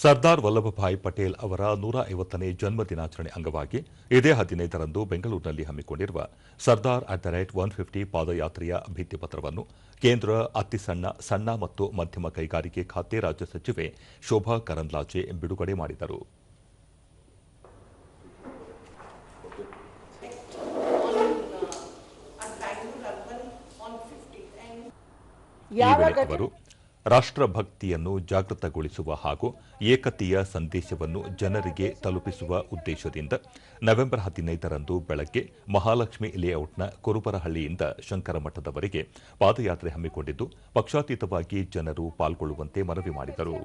ಸರ್ದಾರ್ ವಲ್ಲಭಭಾಯ್ ಪಟೇಲ್ ಅವರ ನೂರ ಐವತ್ತನೇ ಜನ್ಮ ದಿನಾಚರಣೆ ಅಂಗವಾಗಿ ಇದೇ ಹದಿನೈದರಂದು ಬೆಂಗಳೂರಿನಲ್ಲಿ ಹಮ್ಮಿಕೊಂಡಿರುವ Sardar at the rate one fifty ಪಾದಯಾತ್ರೆಯ ಭಿತ್ತಿಪತ್ರವನ್ನು ಕೇಂದ್ರ ಅತಿಸಣ್ಣ ಸಣ್ಣ ಮತ್ತು ಮಧ್ಯಮ ಕೈಗಾರಿಕೆ ಖಾತೆ ರಾಜ್ಯ ಸಚಿವೆ ಶೋಭಾ ಕರಂದ್ಲಾಜೆ ಬಿಡುಗಡೆ ಮಾಡಿದರು. ಈ ವೇಳೆ ಅವರು ರಾಷ್ಟ್ರಭಕ್ತಿಯನ್ನು ಜಾಗೃತಗೊಳಿಸುವ ಹಾಗೂ ಏಕತೆಯ ಸಂದೇಶವನ್ನು ಜನರಿಗೆ ತಲುಪಿಸುವ ಉದ್ದೇಶದಿಂದ ನವೆಂಬರ್ ಹದಿನೈದರಂದು ಬೆಳಗ್ಗೆ ಮಹಾಲಕ್ಷ್ಮಿ ಲೇಔಟ್ನ ಕುರುಬರಹಳ್ಳಿಯಿಂದ ಶಂಕರಮಠದವರೆಗೆ ಪಾದಯಾತ್ರೆ ಹಮ್ಮಿಕೊಂಡಿದ್ದು, ಪಕ್ಷಾತೀತವಾಗಿ ಜನರು ಪಾಲ್ಗೊಳ್ಳುವಂತೆ ಮನವಿ ಮಾಡಿದರು.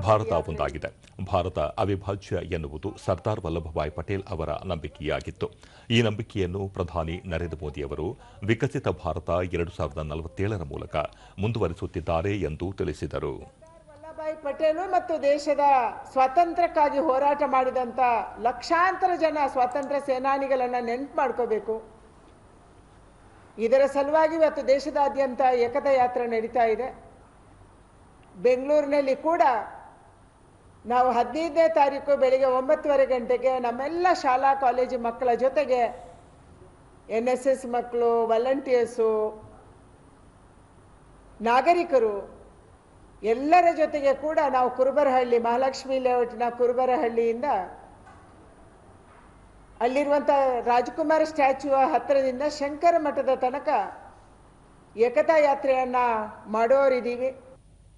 ಭಾರತ ಒಂದಾಗಿದೆ. ಭಾರತ ಅವಿಭಾಜ್ಯ ಎನ್ನುವುದು ಸರ್ದಾರ್ ವಲ್ಲಭಭಾಯ್ ಪಟೇಲ್ ಅವರ ನಂಬಿಕೆಯಾಗಿತ್ತು. ಈ ನಂಬಿಕೆಯನ್ನು ಪ್ರಧಾನಿ ನರೇಂದ್ರ ಮೋದಿ ಅವರು ವಿಕಸಿತ ಭಾರತ ಎರಡು ಸಾವಿರದ ನಲವತ್ತೇಳರ ಮೂಲಕ ಮುಂದುವರಿಸುತ್ತಿದ್ದಾರೆ ಎಂದು ತಿಳಿಸಿದರು. ವಲ್ಲಭಾಯ್ ಪಟೇಲು ಮತ್ತು ದೇಶದ ಸ್ವಾತಂತ್ರ್ಯಕ್ಕಾಗಿ ಹೋರಾಟ ಮಾಡಿದಂಥ ಲಕ್ಷಾಂತರ ಜನ ಸ್ವಾತಂತ್ರ್ಯ ಸೇನಾನಿಗಳನ್ನು ನೆನಪು ಮಾಡ್ಕೋಬೇಕು. ಇದರ ಸಲುವಾಗಿ ಇವತ್ತು ದೇಶದಾದ್ಯಂತ ಏಕತಾ ಯಾತ್ರೆ ನಡೀತಾ ಇದೆ. ಬೆಂಗಳೂರಿನಲ್ಲಿ ಕೂಡ ನಾವು ಹದಿನೈದನೇ ತಾರೀಕು ಬೆಳಿಗ್ಗೆ ಒಂಬತ್ತುವರೆ ಗಂಟೆಗೆ ನಮ್ಮೆಲ್ಲ ಶಾಲಾ ಕಾಲೇಜು ಮಕ್ಕಳ ಜೊತೆಗೆ ಎನ್ ಎಸ್ ಎಸ್ ಮಕ್ಕಳು ವಾಲಂಟಿಯರ್ಸು ನಾಗರಿಕರು ಎಲ್ಲರ ಜೊತೆಗೆ ಕೂಡ ನಾವು ಕುರುಬರಹಳ್ಳಿ, ಮಹಾಲಕ್ಷ್ಮಿ ಲೇಔಟ್ನ ಕುರುಬರಹಳ್ಳಿಯಿಂದ ಅಲ್ಲಿರುವಂಥ ರಾಜ್ಕುಮಾರ್ ಸ್ಟ್ಯಾಚ್ಯೂ ಹತ್ತಿರದಿಂದ ಶಂಕರ ಮಠದ ತನಕ ಏಕತಾ ಯಾತ್ರೆಯನ್ನು ಮಾಡೋರಿದ್ದೀವಿ.